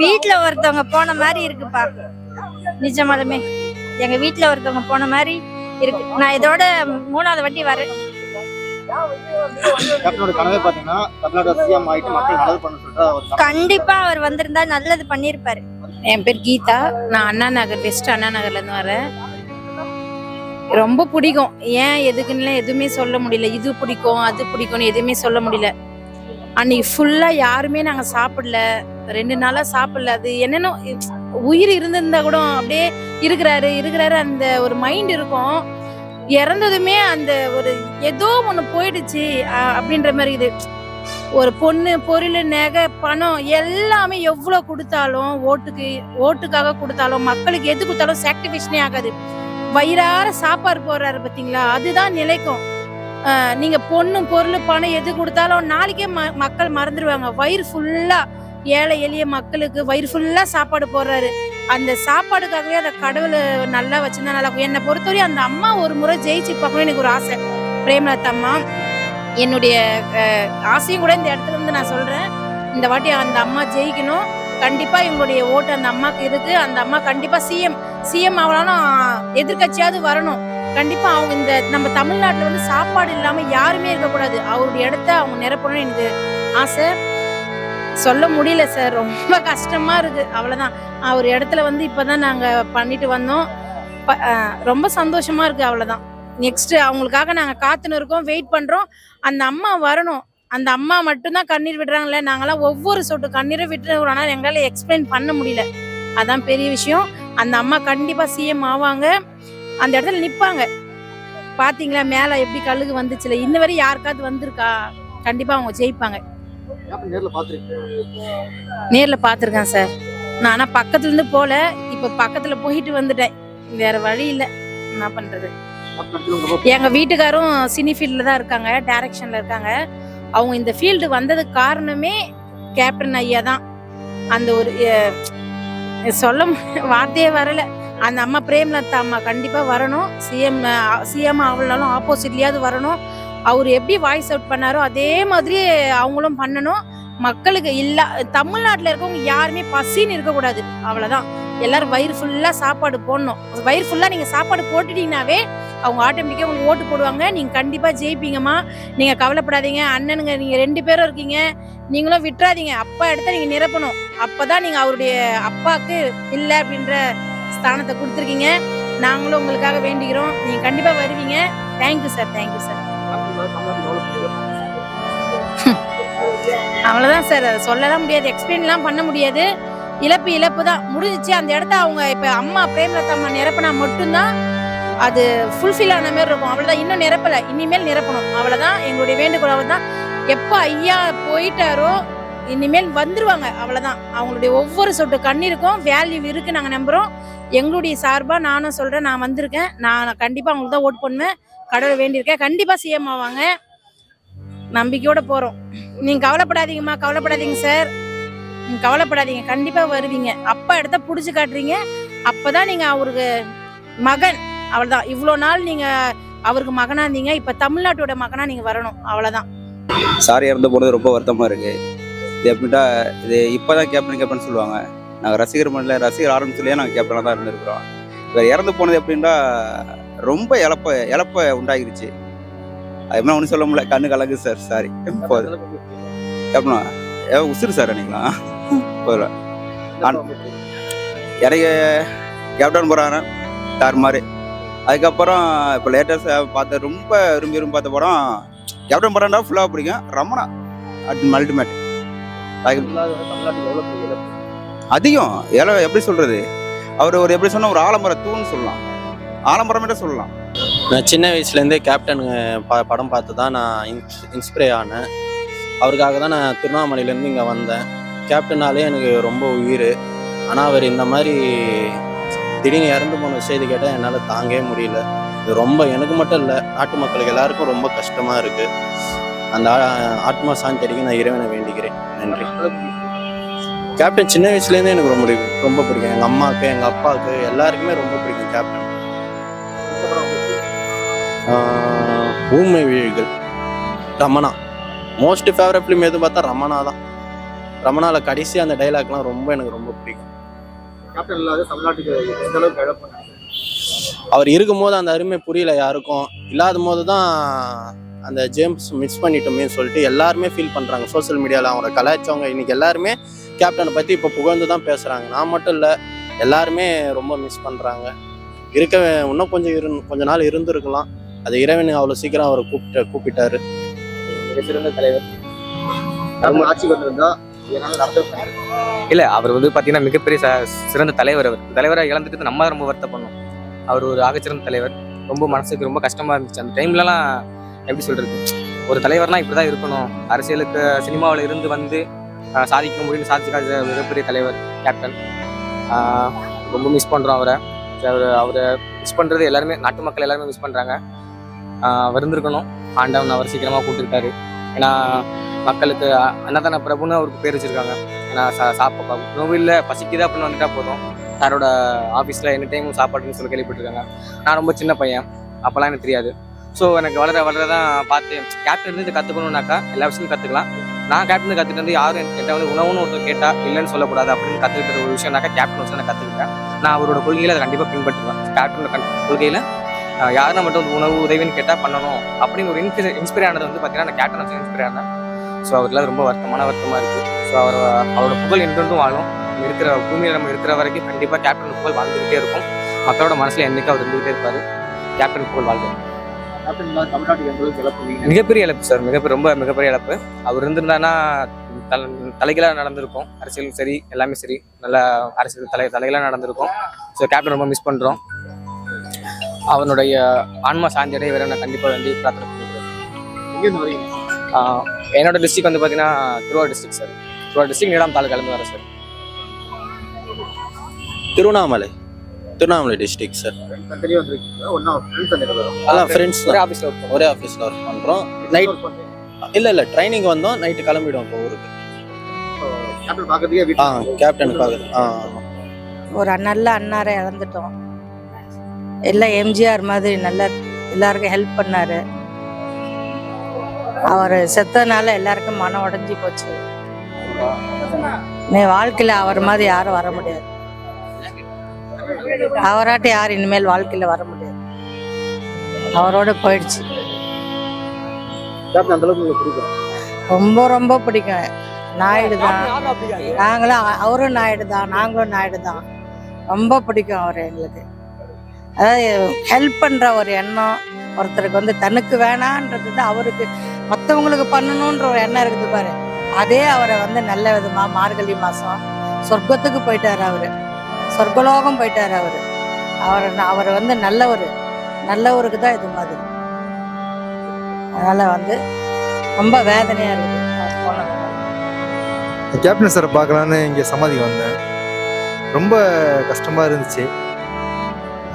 வீட்ல ஒருத்தவங்க போன மாதிரி இருக்குப்பா. நிஜமாலுமே. எங்க வீட்ல ஒருத்தவங்க போன மாதிரி இருக்கு. நான் இதோட மூணாவது வாட்டி வரேன். கண்டிப்பா அவர் வந்திருந்தா நல்லது பண்ணிருப்பாரு. என் பேர் கீதா. நான் அண்ணா நகர் வெஸ்ட் அண்ணா நகர்ல இருந்து வரேன் ரொம்ப பிடிக்கும். ஏன் எதுக்குன்னு எதுவுமே சொல்ல முடியல. இது பிடிக்கும் அது பிடிக்கும்னு எதுவுமே சொல்ல முடியல. அன்னைக்கு ஃபுல்லா யாருமே நாங்க சாப்பிடல. ரெண்டு நாளா சாப்பிடல. அது என்னென்ன உயிர் இருந்திருந்தா கூட அப்படியே இருக்கிறாரு இருக்கிறாரு. அந்த ஒரு மைண்ட் இருக்கும். இறந்ததுமே அந்த ஒரு ஏதோ ஒண்ணு போயிடுச்சு அஹ் அப்படின்ற மாதிரி இது. ஒரு பொண்ணு பொருள் நகை பணம் எல்லாமே எவ்வளவு கொடுத்தாலும் ஓட்டுக்கு ஓட்டுக்காக கொடுத்தாலும் மக்களுக்கு எது கொடுத்தாலும் சாக்ரிஃபைஸ்னே ஆகாது. வயிறார சாப்பாடு போடுறாரு பாத்தீங்களா அதுதான் நிலைக்கும். ஆஹ் நீங்க பொண்ணு பொருள் பணம் எது கொடுத்தாலும் நாளைக்கே ம- மக்கள் மறந்துடுவாங்க வயிறு ஃபுல்லா ஏழை எளிய மக்களுக்கு வயிறு ஃபுல்லாக சாப்பாடு போடுறாரு. அந்த சாப்பாடுக்காகவே அந்த கடவுளை நல்லா வச்சிருந்தா நல்லா என்னை பொறுத்தவரையும் அந்த அம்மா ஒரு முறை ஜெயிச்சு பார்க்கணும்னு எனக்கு ஒரு ஆசை. பிரேமலதா அம்மா என்னுடைய ஆசையும் கூட இந்த இடத்துல இருந்து நான் சொல்கிறேன் இந்த வாட்டி அந்த அம்மா ஜெயிக்கணும். கண்டிப்பாக எங்களுடைய ஓட்டு அந்த அம்மாக்கு இருக்குது அந்த அம்மா கண்டிப்பாக சிஎம் சிஎம் ஆகலாம் எதிர்க்கட்சியாவது வரணும். கண்டிப்பாக அவங்க இந்த நம்ம தமிழ்நாட்டில் வந்து சாப்பாடு இல்லாமல் யாருமே இருக்கக்கூடாது. அவருடைய இடத்த அவங்க நிரப்பணும்னு எனக்கு ஆசை. சொல்ல முடியல சார். ரொம்ப கஷ்டமா இருக்கு. அவ்வளவுதான். ஒரு இடத்துல வந்து இப்பதான் நாங்க பண்ணிட்டு வந்தோம். ப- ரொம்ப சந்தோஷமா இருக்கு அவ்வளவுதான். நெக்ஸ்ட் அவங்களுக்காக நாங்க காத்துன்னு இருக்கோம். வெயிட் பண்றோம். அந்த அம்மா வரணும். அந்த அம்மா மட்டும்தான் கண்ணீர் விடுறாங்களே நாங்களாம் ஒவ்வொரு சொட்டு கண்ணீரை விட்டு ஆனால் எங்களால் எக்ஸ்பிளைன் பண்ண முடியல. அதான் பெரிய விஷயம். அந்த அம்மா கண்டிப்பா சிஎம் ஆவாங்க. அந்த இடத்துல நிப்பாங்க. பாத்தீங்களா? மேல எப்படி கழுகு வந்துச்சுல? இன்ன வரை யாருக்காவது வந்திருக்கா? கண்டிப்பா அவங்க ஜெயிப்பாங்க. நேர்ல பாத்திருக்கேன் சார். நான் ஆனா பக்கத்துல இருந்து போல இப்ப பக்கத்துல போயிட்டு வந்துட்டேன். வேற வழி இல்ல. என்ன ரொம்ப எங்க வீட்டுக்காரும் சினி ஃபீல்ட்ல தான் இருக்காங்க டைரக்ஷன்ல இருக்காங்க. அவங்க இந்த ஃபீல்டு வந்ததுக்கு காரணமே கேப்டன் ஐயா தான். அந்த ஒரு சொல்ல வார்த்தையே வரல. அந்த அம்மா பிரேம்லதா அம்மா கண்டிப்பா வரணும். சிஎம் சிஎம் அவளாலும் ஆப்போசிட்லயாவது வரணும். அவர் எப்படி வாய்ஸ் அவுட் பண்ணாரோ அதே மாதிரி அவங்களும் பண்ணணும். மக்களுக்கு இல்லை தமிழ்நாட்டில் இருக்கவங்க யாருமே பசின்னு இருக்கக்கூடாது அவ்வளோதான் எல்லாரும் வயிறு ஃபுல்லாக சாப்பாடு போடணும். வயிறு ஃபுல்லாக நீங்கள் சாப்பாடு போட்டுட்டீங்கனாவே அவங்க ஆட்டோமேட்டிக்காக உங்களுக்கு ஓட்டு போடுவாங்க. நீங்கள் கண்டிப்பாக ஜெயிப்பீங்கம்மா. நீங்கள் கவலைப்படாதீங்க. அண்ணனுங்க நீங்கள் ரெண்டு பேரும் இருக்கீங்க. நீங்களும் விட்டுறாதீங்க. அப்பா இடத்த நீங்கள் நிரப்பணும். அப்போ தான் நீங்கள் அவருடைய அப்பாவுக்கு இல்லை அப்படின்ற ஸ்தானத்தை கொடுத்துருக்கீங்க. நாங்களும் உங்களுக்காக வேண்டிக்கிறோம் நீங்கள் கண்டிப்பாக வருவீங்க. தேங்க்யூ சார் தேங்க்யூ சார் அவ்வளோதான் சார். அதை சொல்லலாம் முடியாது. எக்ஸ்பிளைன்லாம் பண்ண முடியாது. இழப்பு இழப்பு தான். முடிஞ்சிச்சு. அந்த இடத்த அவங்க இப்போ அம்மா பிரேமலதா அம்மா நிரப்பினா மட்டும்தான் அது ஃபுல்ஃபில் ஆன மாதிரி இருக்கும். அவ்வளோதான் இன்னும் நிரப்பலை. இனிமேல் நிரப்பணும். அவ்வளோதான் எங்களுடைய வேண்டுகோள் தான் எப்போ ஐயா போயிட்டாரோ இனிமேல் வந்துருவாங்க. அவ்வளோதான் அவங்களுடைய ஒவ்வொரு சொட்டு கண்ணீருக்கும். வேல்யூ இருக்குது நாங்கள் நம்புகிறோம் எங்களுடைய சார்பாக நானும் சொல்கிறேன் நான் வந்திருக்கேன். நான் கண்டிப்பாக அவங்களுக்கு தான் ஓட் பண்ணுவேன். கடவுளை வேண்டியிருக்கேன். கண்டிப்பாக சிஎம் ஆவாங்க. நம்பிக்கையோட போகிறோம் நீங்கள் கவலைப்படாதீங்கம்மா கவலைப்படாதீங்க சார் நீங்கள் கவலைப்படாதீங்க. கண்டிப்பாக வருவீங்க. அப்பா இடத்த பிடிச்சி காட்டுறீங்க. அப்போ தான் நீங்கள் அவருக்கு மகன். அவ்வளோதான் இவ்வளோ நாள் நீங்கள் அவருக்கு மகனாக இருந்தீங்க. இப்போ தமிழ்நாட்டோட மகனாக நீங்கள் வரணும். அவ்வளோதான் சார் இறந்து போனது ரொம்ப வருத்தமாக இருக்குது இது எப்படின்னா இது இப்போ தான் கேப்டன் கேப்டன் சொல்லுவாங்க. நாங்கள் ரசிகர் மண்டல ரசிகர் ஆரம்பிச்சுலேயே நாங்கள் கேப்டனாக தான் இருந்திருக்கிறோம். இவர் இறந்து போனது எப்படின்னா ரொம்ப இழப்ப இழப்ப உண்டாகிருச்சு. அது என்ன ஒன்றும் சொல்ல முடியல. கண்ணு கலங்கு சார் சாரி போதும். கேப்டனா ஏ உசுறு சார் அன்னைக்கலாம் போதும். இறங்க கேப்டன் போகிறாங்க தார் மாதிரி அதுக்கப்புறம் இப்போ லேட்டஸ்ட் பார்த்த ரொம்ப விரும்பி விரும்பி பார்த்த படம் கேப்டன் படம்னா ஃபுல்லாக பிடிக்கும். ரமணா. பெரிய இழப்பு. அதிகம். எவ்வளோ எப்படி சொல்றது? அவர் ஒரு எப்படி சொன்னா ஒரு ஆலமர தூண்னு சொல்லலாம். ஆலமரமே சொல்லலாம். நான் சின்ன வயசுலேருந்தே கேப்டன் ப படம் பார்த்து தான் நான் இன்ஸ்பிரே ஆனேன். அவருக்காக தான் நான் திருவண்ணாமலையிலேருந்து இங்கே வந்தேன். கேப்டனாலே எனக்கு ரொம்ப உயிர். ஆனால் அவர் இந்த மாதிரி திடீர்னு இறந்து போன செய்தி கேட்டால் என்னால் தாங்கவே முடியல. இது ரொம்ப எனக்கு மட்டும் இல்லை நாட்டு மக்களுக்கு எல்லாருக்கும் ரொம்ப கஷ்டமாக இருக்குது அந்த ஆ- ஆத்மா சாந்தி நான் இறைவனை வேண்டிக்கிறேன் நன்றி. கேப்டன் சின்ன வயசுலேருந்தே எனக்கு ரொம்ப பிடிக்கும். ரொம்ப பிடிக்கும். எங்கள் அம்மாவுக்கு எங்கள் அப்பாவுக்கு எல்லாருக்குமே ரொம்ப பிடிக்கும் கேப்டன் ஊமை விழிகள். ரமணா. மோஸ்ட் ஃபேவரட் ஃபிலிம் எது பார்த்தா ரமணா தான். ரமணால கடைசி அந்த டைலாக்லாம் ரொம்ப எனக்கு ரொம்ப பிடிக்கும். அவர் இருக்கும்போது அந்த அருமை புரியல யாருக்கும். இல்லாத போது தான் அந்த ஜேம்ஸ் மிஸ் பண்ணிட்டோமே சொல்லிட்டு எல்லாருமே ஃபீல் பண்ணுறாங்க சோஷியல் மீடியாவில் அவங்கள கலாய்ச்சவங்க. இன்னைக்கு எல்லாருமே கேப்டனை பற்றி இப்போ புகழ்ந்து தான் பேசுகிறாங்க நான் மட்டும் இல்லை எல்லாருமே ரொம்ப மிஸ் பண்ணுறாங்க இருக்க இன்னும் கொஞ்சம் இரு கொஞ்ச நாள் இருந்திருக்கலாம். அது இறைவன் அவ்வளோ சீக்கிரம் அவரை கூப்பிட்டு கூப்பிட்டாரு. சிறந்த தலைவர். கேப்டன் ஆட்சிக்கு வந்திருந்தா இல்ல அவர் வந்து பாத்தீங்கன்னா மிகப்பெரிய ச- சிறந்த தலைவர் அவர். தலைவரை இழந்துட்டு நம்ம தான் ரொம்ப வருத்தப்படணும். அவர் ஒரு ஆகச்சிறந்த தலைவர். ரொம்ப மனசுக்கு ரொம்ப கஷ்டமா இருந்துச்சு. அந்த டைம்லலாம் எப்படி சொல்றது? ஒரு தலைவர்னா இப்படிதான் இருக்கணும். அரசியலுக்கு சினிமாவில் இருந்து வந்து சாதிக்க முடியும்னு சாதிச்சு காய்ச்ச மிகப்பெரிய தலைவர் கேப்டன் ஆஹ், ரொம்ப மிஸ் பண்றோம் அவரை. அவர் அவரை மிஸ் பண்றது எல்லாருமே நாட்டு மக்கள் எல்லாருமே மிஸ் பண்றாங்க. வந்திருக்கணும். ஆண்டவன் அவர் சீக்கிரமாக கூப்பிட்டுருக்காரு. ஏன்னா மக்களுக்கு அன்னதான பிரபுன்னு அவருக்கு பேர் வச்சுருக்காங்க. ஏன்னா சா சாப்பா உணவு பசிக்குதா பசிக்குது அப்படின்னு வந்துட்டா போதும். சாரோட ஆஃபீஸில் எனி டைம் சாப்பாடுன்னு சொல்லி கேள்விப்பட்டிருக்காங்க. நான் ரொம்ப சின்ன பையன். அப்போல்லாம் எனக்கு தெரியாது. ஸோ எனக்கு வளர வளர தான் பார்த்து கேப்டன் இருந்து இதை கற்றுக்கணுன்னாக்கா எல்லா விஷயமும் கற்றுக்கலாம் நான் கேப்டன் கற்றுட்டு வந்து யாரும் என்கிட்ட வந்து உணவுன்னு ஒருத்தர் கேட்டால் இல்லைன்னு சொல்லக்கூடாது அப்படின்னு கற்றுக்கிட்ட ஒரு விஷயம்னாக்கா கேப்டன் வச்சு நான் கற்றுக்கிட்டேன் நான் அவரோட கொள்கையில் அதை கண்டிப்பாக பின்பற்றுவேன். கேப்டன் கொள்கையில் யாரும் நம்மகிட்ட வந்து உணவு உதவின்னு கேட்டால் பண்ணணும். அப்படின்னு ஒரு இன்ஸ்பிரே இன்ஸ்பைர் ஆனது வந்து பார்த்தீங்கன்னா நான் கேப்டன் வச்சு இன்ஸ்பைர் ஆனேன். ஸோ அவருக்குலாம் ரொம்ப வருத்தமான வருத்தமாக இருக்குது ஸோ அவர் அவரோட புகழ் என்றென்றும் வாழும். நம்ம இருக்கிற பூமியில் நம்ம இருக்கிற வரைக்கும் கண்டிப்பாக கேப்டன் புகழ் வாழ்ந்துகிட்டே இருக்கும். மக்களோட மனசில் என்னைக்கும் அவர் இருந்துகிட்டே இருப்பார். கேப்டன் புகழ் நீங்க? மிகப்பெரிய இழப்பு சார் மிகப்பெரிய ரொம்ப மிகப்பெரிய இழப்பு. அவர் இருந்திருந்தானா தல தலைகளாக நடந்திருக்கும். அரசியலும் சரி எல்லாமே சரி. நல்ல அரசியல் தலை தலைகளாக நடந்திருக்கும். ஸோ கேப்டன் ரொம்ப மிஸ் பண்ணுறோம் அவனுடைய ஆன்மா சாந்தி அடைய வேற நான் கண்டிப்பாக வேண்டி பிரார்த்தனை பண்ணிக்கிறேன். என்னோட டிஸ்ட்ரிக் வந்து பார்த்தீங்கன்னா Thiruvarur district sir Thiruvarur district நீடாம் தாலுக்காலேருந்து வரேன் sir Tiruvannamalai. Tiruvannamalai district sir அதான் ஃப்ரெண்ட்ஸ் ஒரே ஆஃபீஸில் ஒர்க் ஒரே ஆஃபீஸில் ஒர்க் பண்ணுறோம் நைட் இல்லை இல்லை ட்ரைனிங் வந்தோம். நைட்டு கிளம்பிடுவோம் இப்போ ஊருக்கு. கேப்டன் ஆ வீட்டுக்கு கேப்டனுக்காக ஆ ஒரு நல்ல அண்ணாரை இழந்துட்டோம். எல்லாம் எம்ஜிஆர் மாதிரி நல்ல எல்லாருக்கும் ஹெல்ப் பண்ணாரு. அவர் செத்தனால எல்லாருக்கும் மனம் உடைஞ்சு போச்சு. நீ வாழ்க்கையில அவர் மாதிரி யாரும் வர முடியாது. அவராட்ட யாரும் இனிமேல் வாழ்க்கையில வர முடியாது. அவரோட போயிடுச்சு. ரொம்ப ரொம்ப பிடிக்கும். நாயுடு தான். நாங்களும் அவரும் நாயுடு தான். நாங்களும் நாயுடு தான். ரொம்ப பிடிக்கும் அவர் எங்களுக்கு. அதாவது ஹெல்ப் பண்ணுற ஒரு எண்ணம். ஒருத்தருக்கு வந்து தனக்கு வேணான்றது தான் அவருக்கு மற்றவங்களுக்கு பண்ணணுன்ற ஒரு எண்ணம் இருக்குது பாரு. அதே அவரை வந்து நல்ல விதமா மார்கழி மாதம் சொர்க்கத்துக்கு போயிட்டார் அவர். சொர்க்கலோகம் போயிட்டார் அவர். அவர் அவர் வந்து நல்லவர். நல்லவருக்கு தான் இது மாதிரி. அதனால வந்து ரொம்ப வேதனையா இருக்குது. போனது கேப்டன் சாரை பார்க்கலான்னு இங்கே சமாதிக்கு வந்தேன். ரொம்ப கஷ்டமாக இருந்துச்சு.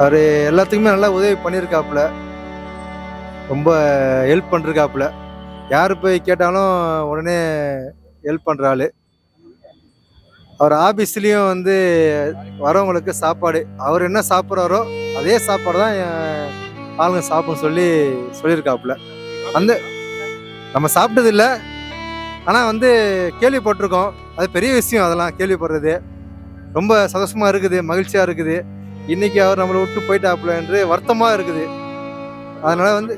அவர் எல்லாத்துக்குமே நல்லா உதவி பண்ணியிருக்காப்புல ரொம்ப ஹெல்ப் பண்ணிருக்காப்புல யார் போய் கேட்டாலும் உடனே ஹெல்ப் பண்ணுற ஆள். அவர் ஆஃபீஸ்லேயும் வந்து வரவங்களுக்கு சாப்பாடு. அவர் என்ன சாப்பிட்றாரோ அதே சாப்பாடு தான் ஆளுங்க சாப்பிடும் சொல்லி சொல்லியிருக்காப்புல அந்த நம்ம சாப்பிட்டதில்ல ஆனால் வந்து கேள்விப்பட்டிருக்கோம். அது பெரிய விஷயம் அதெல்லாம் கேள்விப்படுறது. ரொம்ப சந்தோஷமாக இருக்குது மகிழ்ச்சியாக இருக்குது. இன்னைக்கு அவர் நம்மளை விட்டு போயிட்டாப்புல என்று வருத்தமா இருக்குது. அதனால வந்து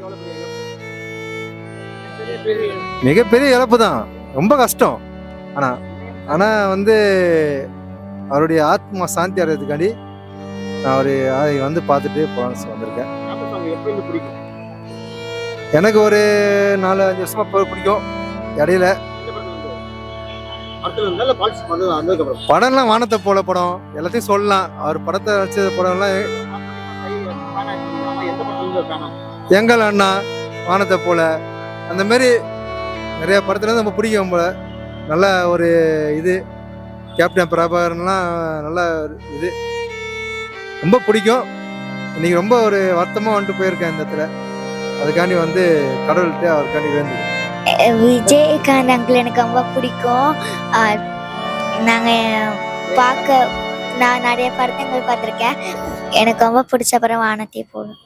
மிகப்பெரிய இழப்பு தான். ரொம்ப கஷ்டம். ஆனா ஆனா வந்து அவருடைய ஆத்மா சாந்தி அடைறதுக்காண்டி நான் அவரு அதை வந்து பார்த்துட்டு போலான்னு வந்திருக்கேன். எனக்கு ஒரு நாலு அஞ்சு வருஷமா பிடிக்கும். இடையில படம்லாம் வானத்தை போல படம். எல்லாத்தையும் சொல்லலாம். அவர் படத்தை வச்ச படம்லாம் எங்கள் அண்ணா வானத்தை போல. அந்த மாதிரி நிறைய படத்துல நம்ம பிடிக்கும் போல. நல்ல ஒரு இது. கேப்டன் பிரபாகரன்லாம் நல்ல ஒரு இது. ரொம்ப பிடிக்கும். இன்னைக்கு ரொம்ப ஒரு வருத்தமாக வந்துட்டு போயிருக்கேன் இந்த இடத்துல. அதுக்காண்டி வந்து கடவுள்கிட்ட அவருக்காண்டி வேண்டுது விஜயகாந்த் அங்கிள் எனக்கு ரொம்ப பிடிக்கும். நாங்கள் பார்க்க நான் நிறைய படத்தங்கள் பார்த்துருக்கேன். எனக்கு ரொம்ப பிடிச்ச படம் வானத்தை போகணும்